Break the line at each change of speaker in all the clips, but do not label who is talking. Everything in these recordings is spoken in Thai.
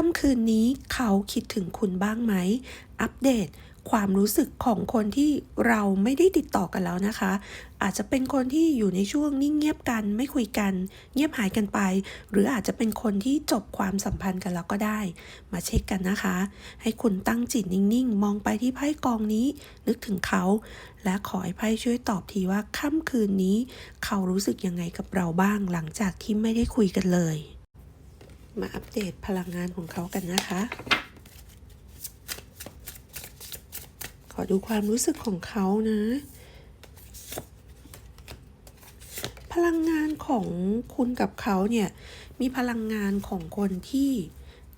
ค่ำคืนนี้เขาคิดถึงคุณบ้างไหม อัปเดตความรู้สึกของคนที่เราไม่ได้ติดต่อกันแล้วนะคะ อาจจะเป็นคนที่อยู่ในช่วงนิ่งเงียบกัน ไม่คุยกัน เงียบหายกันไป หรืออาจจะเป็นคนที่จบความสัมพันธ์กันแล้วก็ได้ มาเช็คกันนะคะ ให้คุณตั้งจิตนิ่งๆ มองไปที่ไพ่กองนี้ นึกถึงเขา และขอให้ไพ่ช่วยตอบทีว่าค่ำคืนนี้ เขารู้สึกยังไงกับเราบ้างหลังจากที่ไม่ได้คุยกันเลย มาอัปเดตพลังงานของเขากันนะคะ ขอดูความรู้สึกของเขานะ พลังงานของคุณกับเขาเนี่ยมีพลังงานของคนที่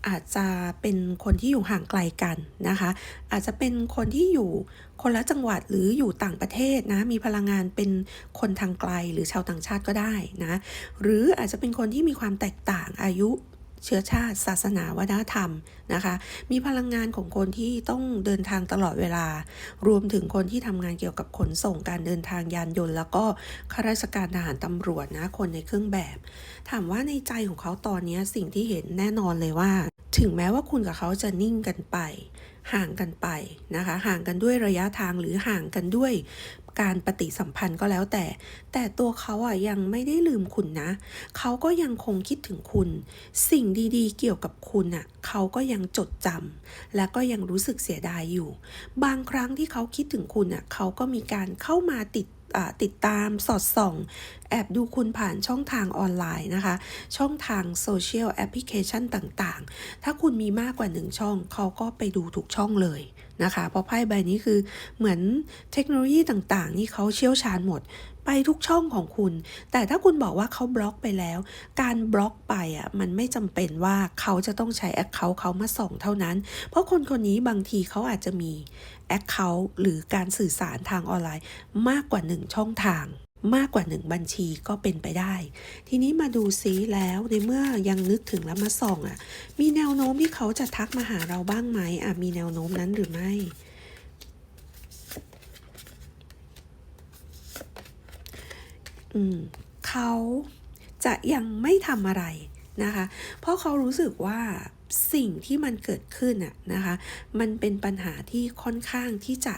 อาจจะเป็นคนที่อยู่ห่างไกลกันนะคะ อาจจะเป็นคนที่อยู่คนละจังหวัดหรืออยู่ต่างประเทศนะมีพลังงานเป็นคนทางไกลหรือชาวต่างชาติก็ได้นะ หรืออาจจะเป็นคนที่มีความแตกต่างอายุ เชื้อชาติ ศาสนาวัฒนธรรมนะคะ มีพลังงานของคนที่ต้องเดินทางตลอดเวลา รวมถึงคนที่ทำงานเกี่ยวกับขนส่งการเดินทางยานยนต์ แล้วก็ข้าราชการทหารตำรวจนะคนในเครื่องแบบ ถามว่าในใจของเขาตอนนี้สิ่งที่เห็นแน่นอนเลยว่า ถึงแม้ว่าคุณกับเขาจะนิ่งกันไปห่างกันไปนะคะห่างกันด้วยระยะทางหรือห่างกันด้วยการปฏิสัมพันธ์ก็แล้วแต่ แต่ตัวเขาอะยังไม่ได้ลืมคุณนะ เขาก็ยังคงคิดถึงคุณ สิ่งดีๆ เกี่ยวกับคุณอะ เขาก็ยังจดจำและก็ยังรู้สึกเสียดายอยู่ บางครั้งที่เขาคิดถึงคุณอะ เขาก็มีการเข้ามาติดติดตามสอดส่อง แอบดูคุณผ่านช่องทางออนไลน์นะคะ ช่องทางโซเชียลแอปพลิเคชันต่างๆ ถ้าคุณมีมากกว่าหนึ่งช่อง เขาก็ไปดูทุกช่องเลย นะคะเพราะไพ่ใบนี้คือเหมือนเทคโนโลยีต่างๆ นี่เขาเชี่ยวชาญหมดไปทุกช่องของคุณ แต่ถ้าคุณบอกว่าเขาบล็อกไปแล้ว การบล็อกไปอะมันไม่จำเป็นว่าเขาจะต้องใช้แอคเคาท์เขามาส่องเท่านั้น เพราะคนคนนี้บางทีเขาอาจจะมีแอคเคาท์หรือการสื่อสารทางออนไลน์มากกว่าหนึ่งช่องทาง มากกว่าหนึ่งบัญชีก็เป็นไปได้ ทีนี้มาดูซิแล้วในเมื่อยังนึกถึงแล้วมาส่องอะ มีแนวโน้มที่เขาจะทักมาหาเราบ้างไหมอะมีแนวโน้มนั้นหรือไม่ อืมเขาจะยังไม่ทำอะไรนะคะ เพราะเขารู้สึกว่าสิ่งที่มันเกิดขึ้นอะนะคะ มันเป็นปัญหาที่ค่อนข้างที่จะ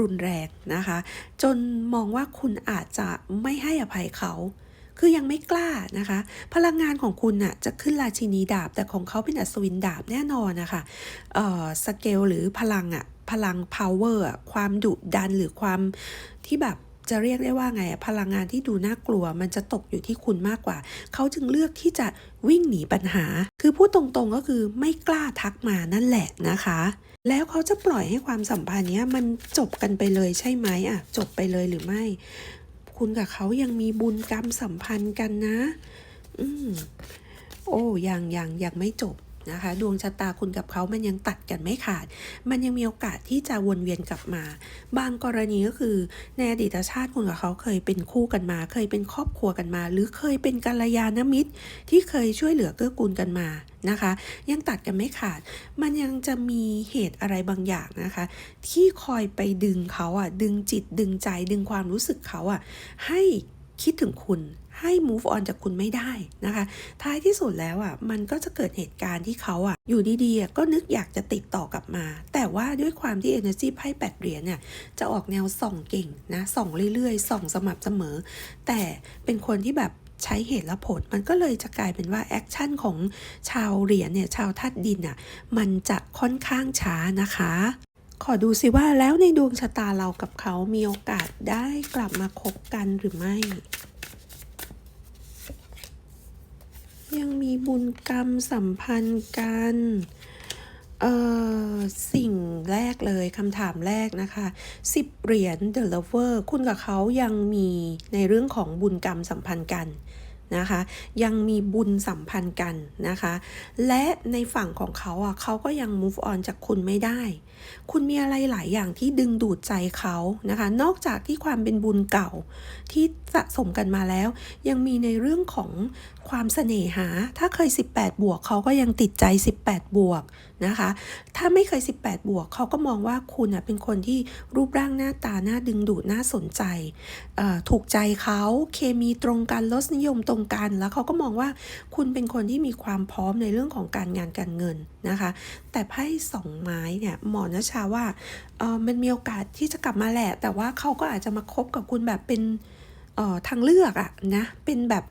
รุนแรงนะคะ จนมองว่าคุณอาจจะไม่ให้อภัยเขา คือยังไม่กล้านะคะ พลังงานของคุณน่ะจะขึ้นราชินีดาบ แต่ของเขาเป็นอัศวินดาบแน่นอนนะคะเอ่อสเกลหรือพลังอะพลัง power อะความดุดันหรือความที่แบบจะเรียกได้ว่าไงพลังงานที่ดูน่ากลัว มันจะตกอยู่ที่คุณมากกว่า เขาจึงเลือกที่จะวิ่งหนีปัญหา คือพูดตรงๆก็คือไม่กล้าทักมานั่นแหละนะคะ แล้วเขาจะปล่อยให้ความสัมพันธ์เนี้ยมันจบกันไปเลยใช่ไหมอะ จบไปเลยหรือไม่ คุณกับเขายังมีบุญกรรมสัมพันธ์กันนะ อืมโอ้ยังยังยังไม่จบ นะคะ ดวงชะตาคุณกับเขามันยังตัดกันไม่ขาด มันยังมีโอกาสที่จะวนเวียนกลับมา บางกรณีก็คือในอดีตชาติคุณกับเขาเคยเป็นคู่กันมา เคยเป็นครอบครัวกันมา หรือเคยเป็นกัลยาณมิตร ที่เคยช่วยเหลือเกื้อกูลกันมานะคะ ยังตัดกันไม่ขาด มันยังจะมีเหตุอะไรบางอย่างนะคะ ที่คอยไปดึงเขาอะดึงจิตดึงใจดึงความรู้สึกเขาอะให้คิดถึงคุณ ให้ move on จากคุณไม่ได้นะคะ ท้ายที่สุดแล้วอะมันก็จะเกิดเหตุการณ์ที่เขาอะอยู่ดีๆก็นึกอยากจะติดต่อกลับมา แต่ว่าด้วยความที่ energy ไพ่แปดเหรียญเนี่ยจะออกแนวส่องเก่งนะส่องเรื่อยๆส่องสม่ำเสมอ แต่เป็นคนที่แบบใช้เหตุและผลมันก็เลยจะกลายเป็นว่าแอคชั่นของชาวเหรียญเนี่ยชาวธาตุดินอะมันจะค่อนข้างช้านะคะ ขอดูสิว่าแล้วในดวงชะตาเรากับเขามีโอกาสได้กลับมาคบกันหรือไม่ ยังมีบุญกรรมสัมพันธ์กัน เอ่อ สิ่งแรกเลยคำถามแรกนะคะสิบเหรียญ The Lover คุณกับเขายังมีในเรื่องของบุญกรรมสัมพันธ์กัน นะคะ ยังมีบุญสัมพันธ์กันนะคะ และในฝั่งของเขาอะเขาก็ยัง move on จากคุณไม่ได้ คุณมีอะไรหลายอย่างที่ดึงดูดใจเขานะคะ นอกจากที่ความเป็นบุญเก่าที่สะสมกันมาแล้ว ยังมีในเรื่องของความเสน่หา ถ้าเคย 18 บวกเขาก็ยังติดใจ 18 บวกนะคะ ถ้าไม่เคย 18 บวกเขาก็มองว่าคุณเป็นคนที่รูปร่างหน้าตาน่าดึงดูดน่าสนใจ ถูกใจเขาเคมีตรงกันรสนิยมตรงรงกันแล้วเขาก็มองว่าคุณเป็นคนที่มีความพร้อมในเรื่องของการงานการเงินนะคะ แต่ไพ่สองไม้เนี่ยหมอนชาว่าเออมันมีโอกาสที่จะกลับมาแหละ แต่ว่าเขาก็อาจจะมาคบกับคุณแบบเป็นเอ่อทางเลือกอะนะเป็นแบบ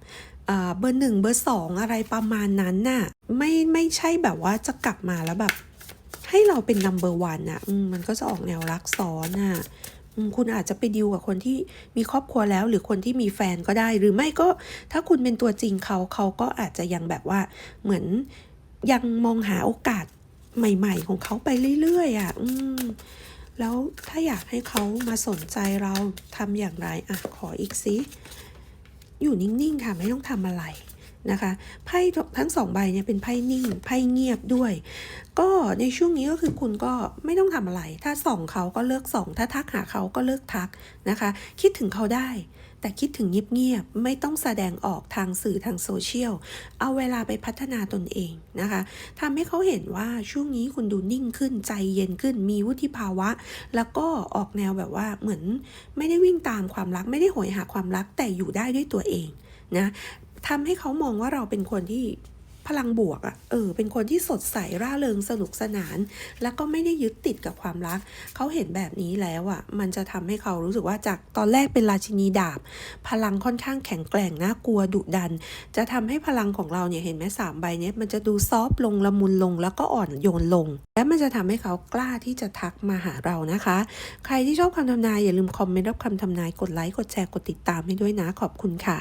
เบอร์หนึ่งเบอร์สองอะไรประมาณนั้นน่ะไม่ไม่ใช่แบบว่าจะกลับมาแล้วแบบ ให้เราเป็น number one น่ะมันก็จะออกแนวรักซ้อนน่ะ คุณอาจจะไปดิวกับคนที่มีครอบครัวแล้ว หรือคนที่มีแฟนก็ได้ หรือไม่ก็ถ้าคุณเป็นตัวจริงเขาเขาก็อาจจะยังแบบว่าเหมือนยังมองหาโอกาสใหม่ ๆ ของเขาไปเรื่อยๆอะ อืมแล้วถ้าอยากให้เขามาสนใจเราทำอย่างไรอะขออีกสิอยู่นิ่ง ๆ ค่ะ ไม่ต้องทำอะไร นะคะไพ่ทั้งสองใบเนี่ยเป็นไพ่นิ่งไพ่เงียบด้วย ก็ในช่วงนี้ก็คือคุณก็ไม่ต้องทำอะไร ถ้าส่องเขาก็เลิกส่อง ถ้าทักหาเขาก็เลิกทักนะคะ คิดถึงเขาได้ แต่คิดถึงเงียบๆไม่ต้องแสดงออกทางสื่อทางโซเชียลเอาเวลาไปพัฒนาตนเองนะคะทำให้เขาเห็นว่าช่วงนี้คุณดูนิ่งขึ้นใจเย็นขึ้นมีวุฒิภาวะ แล้วก็ออกแนวแบบว่าเหมือนไม่ได้วิ่งตามความรักไม่ได้โหยหาความรักแต่อยู่ได้ด้วยตัวเองนะ ทำให้เขามองว่าเราเป็นคนที่พลังบวกอะ่ะ เออ เป็นคนที่สดใสร่าเริงสนุกสนาน แล้วก็ไม่ได้ยึดติดกับความรัก เขาเห็นแบบนี้แล้วอะ่ะ มันจะทำให้เขารู้สึกว่าจากตอนแรกเป็นราชินีดาบ พลังค่อนข้างแข็งแกร่งน่ากลัวดุดัน จะทำให้พลังของเราเนี่ยเห็นไหมสามใบเนี้ยมันจะดูซอฟต์ลงละมุนลงแล้วก็อ่อนโยนลง และมันจะทำให้เขากล้าที่จะทักมาหาเรานะคะ ใครที่ชอบคำทำนายอย่าลืมคอมเมนต์รับคำทำนายกดไลค์กดแชร์กดติดตามให้ด้วยนะขอบคุณค่ะ